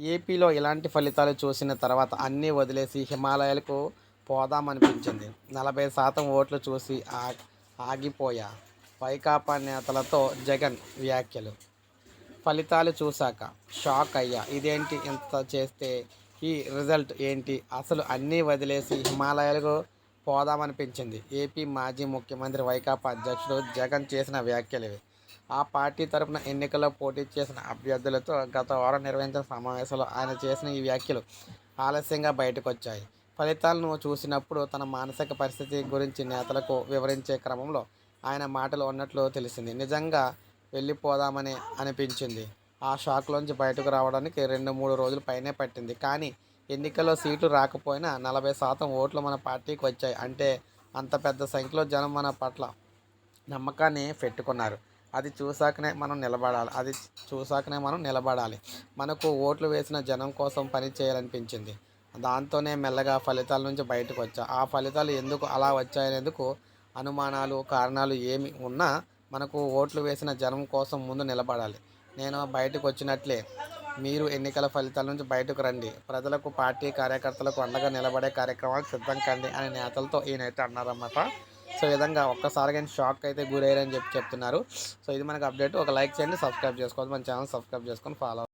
ఏపీలో ఇలాంటి ఫలితాలు చూసిన తర్వాత అన్నీ వదిలేసి హిమాలయాలకు పోదామనిపించింది. నలభై శాతం ఓట్లు చూసి ఆ ఆగిపోయా. వైకాపా నేతలతో జగన్ వ్యాఖ్యలు. ఫలితాలు చూశాక షాక్ అయ్యా. ఇదేంటి ఇంత చేస్తే ఈ రిజల్ట్ ఏంటి? అసలు అన్నీ వదిలేసి హిమాలయాలకు పోదామనిపించింది. ఏపీ మాజీ ముఖ్యమంత్రి వైకాపా అధ్యక్షుడు జగన్ చేసిన వ్యాఖ్యలు ఇవి. ఆ పార్టీ తరపున ఎన్నికల్లో పోటీ చేసిన అభ్యర్థులతో గత వారం నిర్వహించిన సమావేశంలో ఆయన చేసిన ఈ వ్యాఖ్యలు ఆలస్యంగా బయటకు వచ్చాయి ఫలితాలను చూసినప్పుడు తన మానసిక పరిస్థితి గురించి నేతలకు వివరించే క్రమంలో ఆయన మాటలు ఉన్నట్లు తెలిసింది. నిజంగా వెళ్ళిపోదామని అనిపించింది. ఆ షాక్లోంచి బయటకు రావడానికి రెండు మూడు రోజులు పైనే పట్టింది. కానీ ఎన్నికల్లో సీట్లు రాకపోయినా నలభై శాతం ఓట్లు మన పార్టీకి వచ్చాయి. అంటే అంత పెద్ద సంఖ్యలో జనం మన పట్ల నమ్మకాన్ని పెట్టుకున్నారు. అది చూసాకనే మనం నిలబడాలి. అది చూసాకనే మనం నిలబడాలి. మనకు ఓట్లు వేసిన జనం కోసం పని చేయాలనిపించింది. దాంతోనే మెల్లగా ఫలితాల నుంచి బయటకు వచ్చా ఆ ఫలితాలు ఎందుకు అలా వచ్చాయనేందుకు అనుమానాలు కారణాలు ఏమి ఉన్నా మనకు ఓట్లు వేసిన జనం కోసం ముందు నిలబడాలి. నేను బయటకు వచ్చినట్లే మీరు ఎన్నికల ఫలితాల నుంచి బయటకు రండి. ప్రజలకు పార్టీ కార్యకర్తలకు అండగా నిలబడే కార్యక్రమాలకు సిద్ధం కండి అనే నేతలతో ఈయనైతే అన్నారన్నమాట. సో ఈ విధంగా కానీ షాక్ అయితే గురయ్యారని చెప్పి చెప్తున్నారు. సో ఇది మనకు అప్డేట్ ఒక లైక్ చేయండి సబ్స్క్రైబ్ చేసుకోవద్దు మన ఛానల్ సబ్స్క్రైబ్ చేసుకొని ఫాలో